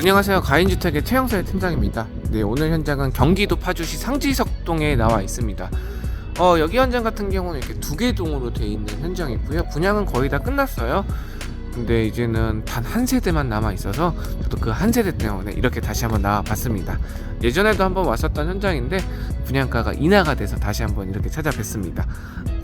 안녕하세요. 가인주택의 최영사의 팀장입니다. 네, 오늘 현장은 경기도 파주시 상지석동에 나와 있습니다. 어, 여기 현장 같은 경우는 이렇게 두 개 동으로 되어 있는 현장이고요. 분양은 거의 다 끝났어요. 근데 이제는 단 한 세대만 남아 있어서 저도 그 한 세대 때문에 이렇게 다시 한번 나와 봤습니다. 예전에도 한번 왔었던 현장인데 분양가가 인하가 돼서 다시 한번 이렇게 찾아뵀습니다.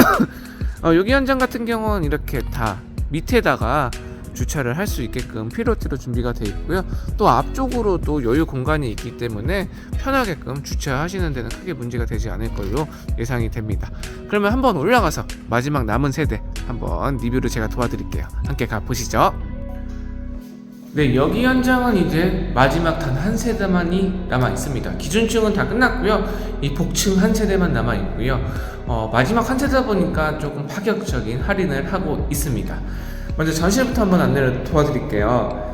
어, 여기 현장 같은 경우는 이렇게 다 밑에다가 주차를 할 수 있게끔 피로티로 준비가 되어 있고요. 또 앞쪽으로도 여유 공간이 있기 때문에 편하게끔 주차하시는 데는 크게 문제가 되지 않을 걸로 예상이 됩니다. 그러면 한번 올라가서 마지막 남은 세대 한번 리뷰를 제가 도와드릴게요. 함께 가보시죠. 네, 여기 현장은 이제 마지막 단 한 세대만이 남아 있습니다. 기준층은 다 끝났고요. 이 복층 한 세대만 남아 있고요. 어, 마지막 한 세대다 보니까 조금 파격적인 할인을 하고 있습니다. 먼저 전실부터 한번 안내를 도와드릴게요.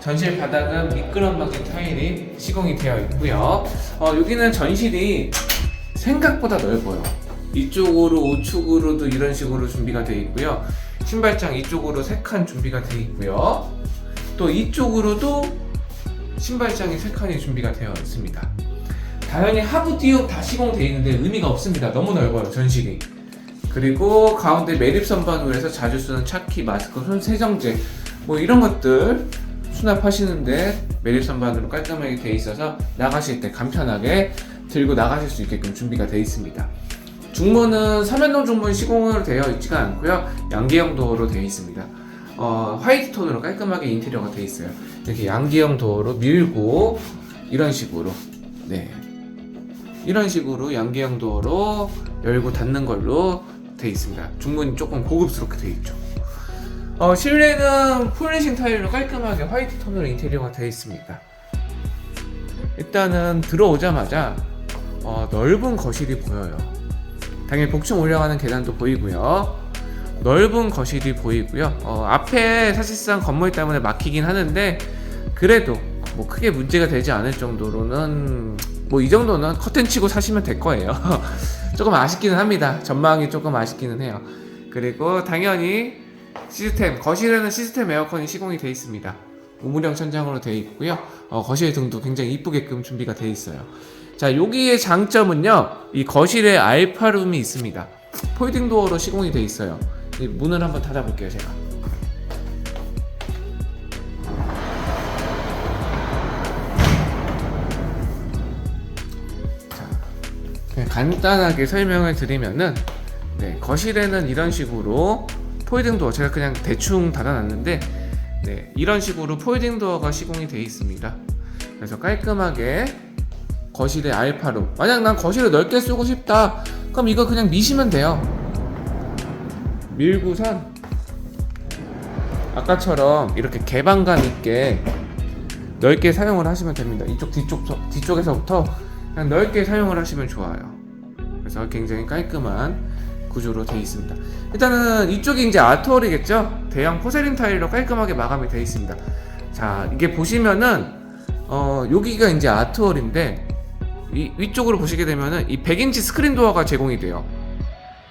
전실 바닥은 미끄럼박이 타일이 시공이 되어 있고요. 어, 여기는 전실이 생각보다 넓어요. 이쪽으로 우측으로도 이런 식으로 준비가 되어 있고요. 신발장 이쪽으로 세 칸 준비가 되어 있고요. 또 이쪽으로도 신발장이 세 칸이 준비가 되어 있습니다. 당연히 하부 띄움 다 시공되어 있는데 의미가 없습니다. 너무 넓어요 전실이. 그리고 가운데 매립 선반으로 해서 자주 쓰는 차키, 마스크, 손 세정제 뭐 이런 것들 수납하시는데 매립 선반으로 깔끔하게 돼 있어서 나가실 때 간편하게 들고 나가실 수 있게끔 준비가 되어 있습니다. 중문은 삼연동 중문 시공으로 되어 있지가 않고요. 양기형 도어로 되어 있습니다. 어, 화이트 톤으로 깔끔하게 인테리어가 되어 있어요. 이렇게 양기형 도어로 밀고 이런 식으로 네 이런 식으로 양기형 도어로 열고 닫는 걸로 되어 있습니다. 중문이 조금 고급스럽게 되어 있죠. 어, 실내는 폴리싱 타일로 깔끔하게 화이트 톤으로 인테리어가 되어 있습니다. 일단은 들어오자마자 어, 넓은 거실이 보여요. 당연히 복층 올라가는 계단도 보이고요. 넓은 거실이 보이고요. 어, 앞에 사실상 건물 때문에 막히긴 하는데 그래도 뭐 크게 문제가 되지 않을 정도로는 뭐 이 정도는 커튼 치고 사시면 될 거예요. 조금 아쉽기는 합니다. 전망이 조금 아쉽기는 해요. 그리고 당연히 시스템 거실에는 시스템 에어컨이 시공이 되어 있습니다. 우물형 천장으로 되어 있고요. 어, 거실 등도 굉장히 이쁘게끔 준비가 되어 있어요. 자, 여기의 장점은요. 이 거실에 알파룸이 있습니다. 폴딩 도어로 시공이 되어 있어요. 이 문을 한번 닫아볼게요, 제가. 간단하게 설명을 드리면은 네, 거실에는 이런 식으로 폴딩 도어 제가 그냥 대충 닫아놨는데 네, 이런 식으로 폴딩 도어가 시공이 되어 있습니다. 그래서 깔끔하게 거실에 알파룸. 만약 난 거실을 넓게 쓰고 싶다. 그럼 이거 그냥 미시면 돼요. 밀고선 아까처럼 이렇게 개방감 있게 넓게 사용을 하시면 됩니다. 이쪽 뒤쪽 뒤쪽에서부터 그냥 넓게 사용을 하시면 좋아요. 그래서 굉장히 깔끔한 구조로 되어 있습니다. 일단은 이쪽이 이제 아트월이겠죠? 대형 포세린 타일로 깔끔하게 마감이 되어 있습니다. 자, 이게 보시면은 어, 여기가 이제 아트월인데 이 위쪽으로 보시게 되면은 이 100인치 스크린 도어가 제공이 돼요.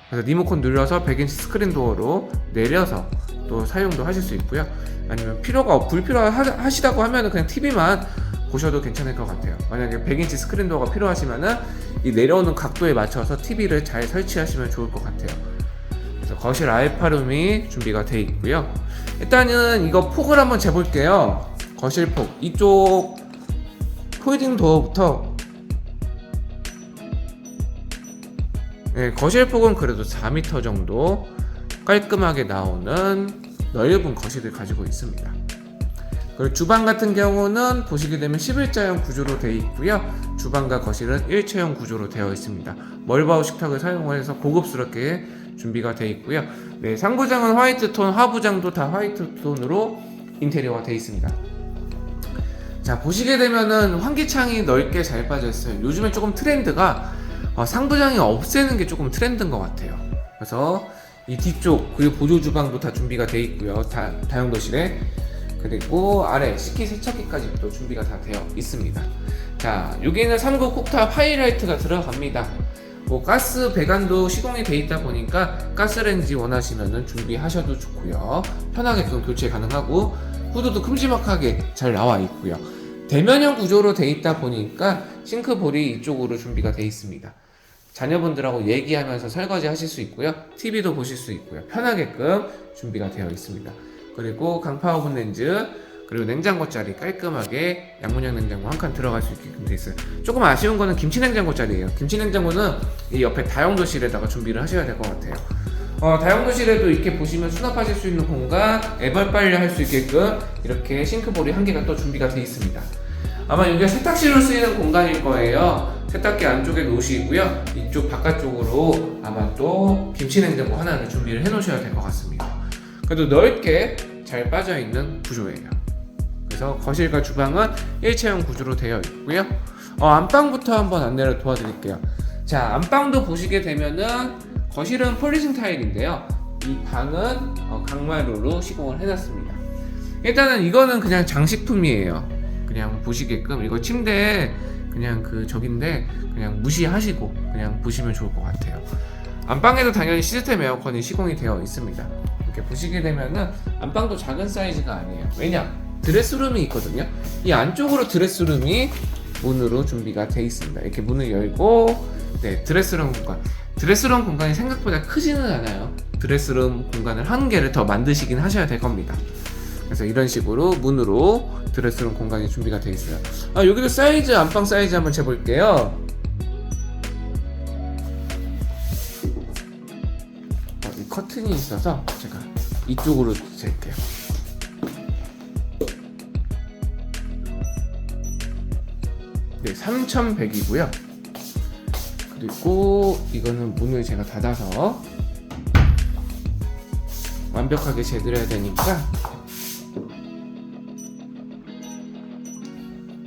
그래서 리모컨 눌러서 100인치 스크린 도어로 내려서 또 사용도 하실 수 있고요. 아니면 필요가 없- 불필요하시다고 하면은 그냥 TV만 보셔도 괜찮을 것 같아요. 만약에 100인치 스크린 도어가 필요하시면은 이 내려오는 각도에 맞춰서 TV를 잘 설치하시면 좋을 것 같아요. 그래서 거실 알파룸이 준비가 되어 있고요. 일단은 이거 폭을 한번 재볼게요. 거실 폭 이쪽 폴딩 도어부터 네, 거실 폭은 그래도 4m 정도 깔끔하게 나오는 넓은 거실을 가지고 있습니다. 그리고 주방 같은 경우는 보시게 되면 11자형 구조로 되어 있고요. 주방과 거실은 일체형 구조로 되어 있습니다. 멀바우 식탁을 사용해서 고급스럽게 준비가 되어 있고요. 네, 상부장은 화이트 톤, 하부장도 다 화이트 톤으로 인테리어가 되어 있습니다. 자 보시게 되면은 환기창이 넓게 잘 빠져 있어요. 요즘에 조금 트렌드가 어, 상부장이 없애는 게 조금 트렌드인 것 같아요. 그래서 이 뒤쪽 그리고 보조 주방도 다 준비가 되어 있고요. 다 다용도실에 그리고 아래 식기 세척기까지 또 준비가 다 되어 있습니다. 자 여기는 3구 쿡탑 하이라이트가 들어갑니다. 뭐 가스 배관도 시공이 돼 있다 보니까 가스레인지 원하시면은 준비하셔도 좋고요. 편하게 그 교체 가능하고 후드도 큼지막하게 잘 나와 있고요. 대면형 구조로 돼 있다 보니까 싱크볼이 이쪽으로 준비가 돼 있습니다. 자녀분들하고 얘기하면서 설거지 하실 수 있고요. TV도 보실 수 있고요. 편하게끔 준비가 되어 있습니다. 그리고 강파 오븐 렌즈, 그리고 냉장고 자리 깔끔하게 양문형 냉장고 한 칸 들어갈 수 있게끔 돼 있어요. 조금 아쉬운 거는 김치 냉장고 자리예요. 김치 냉장고는 이 옆에 다용도실에다가 준비를 하셔야 될 것 같아요. 어, 다용도실에도 이렇게 보시면 수납하실 수 있는 공간, 애벌 빨래 할 수 있게끔 이렇게 싱크볼이 한 개가 또 준비가 돼 있습니다. 아마 이게 세탁실로 쓰이는 공간일 거예요. 세탁기 안쪽에 놓으시 고요. 이쪽 바깥쪽으로 아마 또 김치 냉장고 하나를 준비를 해 놓으셔야 될 것 같습니다. 그래도 넓게 잘 빠져 있는 구조예요. 그래서 거실과 주방은 일체형 구조로 되어 있고요. 어, 안방부터 한번 안내를 도와드릴게요. 자, 안방도 보시게 되면은 거실은 폴리싱 타일인데요. 이 방은 어, 강마루로 시공을 해놨습니다. 일단은 이거는 그냥 장식품이에요. 그냥 보시게끔 이거 침대 그냥 그 저긴데 그냥 무시하시고 그냥 보시면 좋을 것 같아요. 안방에도 당연히 시스템 에어컨이 시공이 되어 있습니다. 이렇게 보시게 되면은 안방도 작은 사이즈가 아니에요. 왜냐? 드레스룸이 있거든요. 이 안쪽으로 드레스룸이 문으로 준비가 돼 있습니다. 이렇게 문을 열고 네 드레스룸 공간. 드레스룸 공간이 생각보다 크지는 않아요. 드레스룸 공간을 한 개를 더 만드시긴 하셔야 될 겁니다. 그래서 이런 식으로 문으로 드레스룸 공간이 준비가 되어 있어요. 아 여기도 사이즈 안방 사이즈 한번 재볼게요. 커튼이 있어서 제가 이쪽으로 잴게요. 네, 3,100이고요. 그리고 이거는 문을 제가 닫아서 완벽하게 재드려야 되니까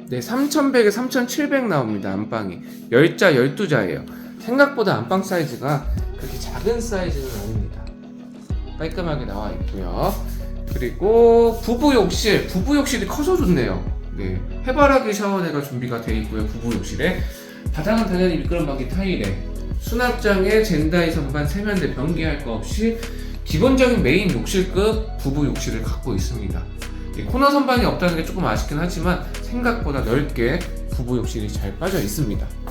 네, 3,100에 3,700 나옵니다. 안방이 10자, 12자예요. 생각보다 안방 사이즈가 그렇게 작은 사이즈는 아닙니다. 깔끔하게 나와 있고요. 그리고 부부 욕실, 부부 욕실이 커서 좋네요. 네, 해바라기 샤워대가 준비가 되어 있고요. 부부 욕실에 바닥은 당연히 미끄럼방기 타일에 수납장에 젠다이 선반 세면대 변기할 거 없이 기본적인 메인 욕실급 부부 욕실을 갖고 있습니다. 이 코너 선반이 없다는 게 조금 아쉽긴 하지만 생각보다 넓게 부부 욕실이 잘 빠져 있습니다.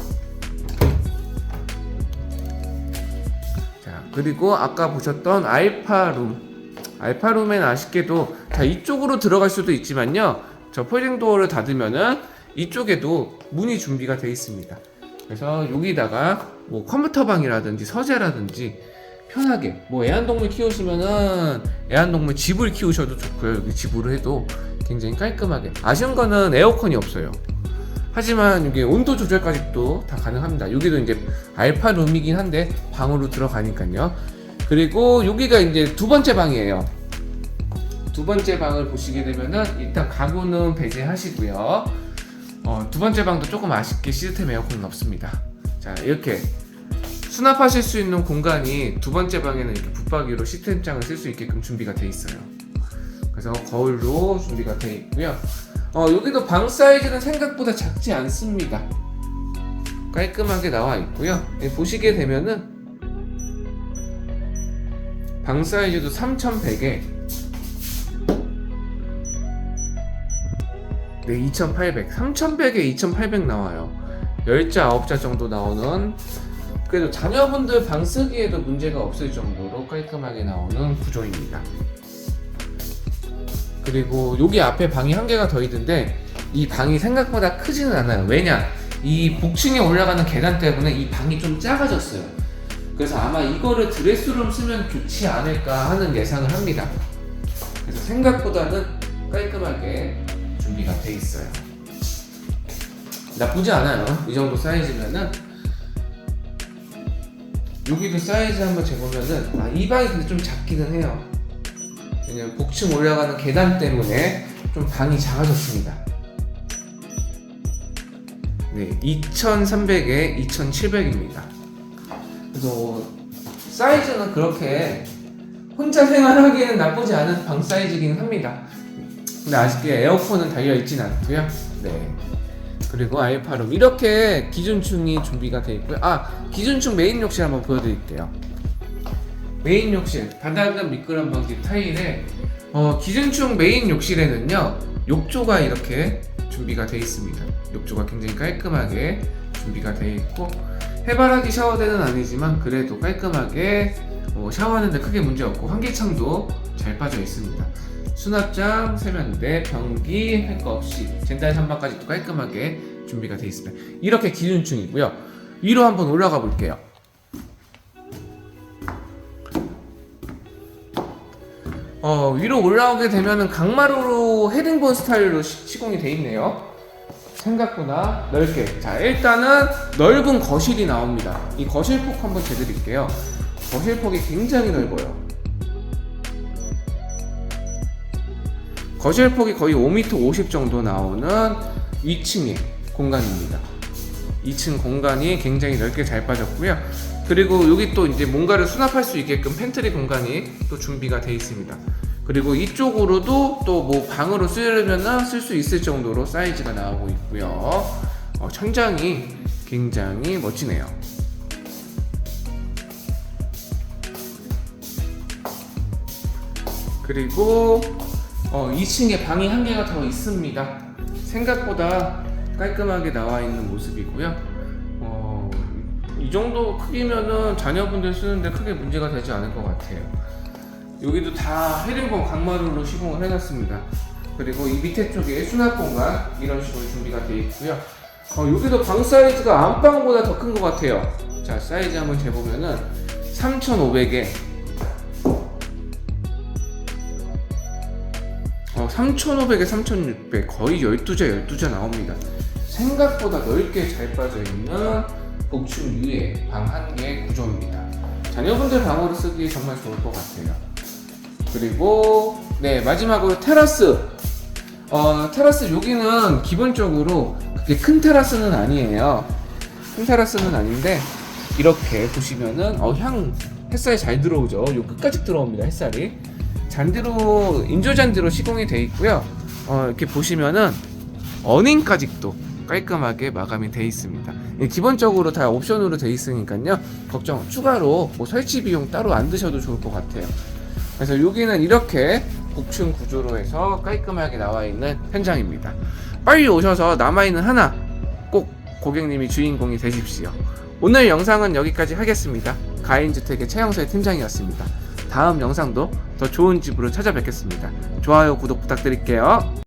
그리고 아까 보셨던 알파룸. 알파룸엔 아쉽게도 자 이쪽으로 들어갈 수도 있지만요. 저 폴딩 도어를 닫으면은 이쪽에도 문이 준비가 되어 있습니다. 그래서 여기다가 뭐 컴퓨터 방이라든지 서재라든지 편하게 뭐 애완동물 키우시면은 애완동물 집을 키우셔도 좋고요. 여기 집으로 해도 굉장히 깔끔하게. 아쉬운 거는 에어컨이 없어요 하지만 이게 온도 조절까지도 다 가능합니다. 여기도 이제 알파 룸이긴 한데 방으로 들어가니까요. 그리고 여기가 이제 두 번째 방이에요. 두 번째 방을 보시게 되면은 일단 가구는 배제하시고요. 어, 두 번째 방도 조금 아쉽게 시스템 에어컨은 없습니다. 자 이렇게 수납하실 수 있는 공간이 두 번째 방에는 이렇게 붙박이로 시스템장을 쓸 수 있게끔 준비가 돼 있어요. 그래서 거울로 준비가 돼 있고요. 어, 여기도 방 사이즈는 생각보다 작지 않습니다. 깔끔하게 나와 있고요. 예, 보시게 되면은 방 사이즈도 3,100에 네, 2,800. 3,100에 2,800 나와요. 10자, 9자 정도 나오는 그래도 자녀분들 방 쓰기에도 문제가 없을 정도로 깔끔하게 나오는 구조입니다. 그리고 여기 앞에 방이 한 개가 더 있는데 이 방이 생각보다 크지는 않아요. 왜냐? 이 복층에 올라가는 계단 때문에 이 방이 좀 작아졌어요. 그래서 아마 이거를 드레스룸 쓰면 좋지 않을까 하는 예상을 합니다. 그래서 생각보다는 깔끔하게 준비가 돼 있어요. 나쁘지 않아요. 이 정도 사이즈면은 여기도 사이즈 한번 재보면은 아, 이 방이 근데 좀 작기는 해요. 왜냐면 복층 올라가는 계단 때문에 좀 방이 작아졌습니다. 네, 2,300에 2,700입니다. 그래서 사이즈는 그렇게 혼자 생활하기에는 나쁘지 않은 방 사이즈긴 합니다. 근데 아쉽게 에어컨은 달려 있진 않고요. 네. 그리고 알파룸 이렇게 기준층이 준비가 되어 있고요. 아 기준층 메인 욕실 한번 보여드릴게요. 메인 욕실 바닥은 미끄럼 방지 타일에 어, 기준충 메인 욕실에는요 욕조가 이렇게 준비가 되어 있습니다. 욕조가 굉장히 깔끔하게 준비가 되어 있고 해바라기 샤워대는 아니지만 그래도 깔끔하게 어, 샤워하는데 크게 문제 없고 환기창도 잘 빠져 있습니다. 수납장, 세면대, 변기 할 거 없이 젠달 선반까지도 깔끔하게 준비가 되어 있습니다. 이렇게 기준충이고요. 위로 한번 올라가 볼게요. 어, 위로 올라오게 되면은 강마루로 헤딩본 스타일로 시, 시공이 돼 있네요. 생각보다 넓게. 자, 일단은 넓은 거실이 나옵니다. 이 거실폭 한번 재드릴게요. 거실폭이 굉장히 넓어요. 거실폭이 거의 5m 50 정도 나오는 위층의 공간입니다. 2층 공간이 굉장히 넓게 잘 빠졌고요. 그리고 여기 또 이제 뭔가를 수납할 수 있게끔 팬트리 공간이 또 준비가 되어 있습니다. 그리고 이쪽으로도 또 뭐 방으로 쓰려면 쓸 수 있을 정도로 사이즈가 나오고 있고요. 어, 천장이 굉장히 멋지네요. 그리고 어, 2층에 방이 한 개가 더 있습니다. 생각보다 깔끔하게 나와 있는 모습이고요. 어, 이 정도 크기면은 자녀분들 쓰는데 크게 문제가 되지 않을 것 같아요. 여기도 다 헤링본 강마루로 시공을 해놨습니다. 그리고 이 밑에 쪽에 수납 공간 이런 식으로 준비가 되어 있고요. 어, 여기도 방 사이즈가 안방보다 더 큰 것 같아요. 자 사이즈 한번 재보면은 3,500에 어, 3,500에 3,600 거의 12자 12자 나옵니다. 생각보다 넓게 잘 빠져 있는 복층 유의 방한 개 구조입니다. 자녀분들 방으로 쓰기 정말 좋을 것 같아요. 그리고 네 마지막으로 테라스. 어, 테라스 여기는 기본적으로 그렇게 큰 테라스는 아니에요. 큰 테라스는 아닌데 이렇게 보시면은 어, 향 햇살이 잘 들어오죠. 요 끝까지 들어옵니다 햇살이. 잔디로 인조 잔디로 시공이 돼 있고요. 어, 이렇게 보시면은 어닝까지도 깔끔하게 마감이 돼 있습니다. 예, 기본적으로 다 옵션으로 돼 있으니까요. 걱정 추가로 뭐 설치 비용 따로 안 드셔도 좋을 것 같아요. 그래서 여기는 이렇게 복층 구조로 해서 깔끔하게 나와 있는 현장입니다. 빨리 오셔서 남아 있는 하나 꼭 고객님이 주인공이 되십시오. 오늘 영상은 여기까지 하겠습니다. 가인주택의 최영서의 팀장이었습니다. 다음 영상도 더 좋은 집으로 찾아뵙겠습니다. 좋아요, 구독 부탁드릴게요.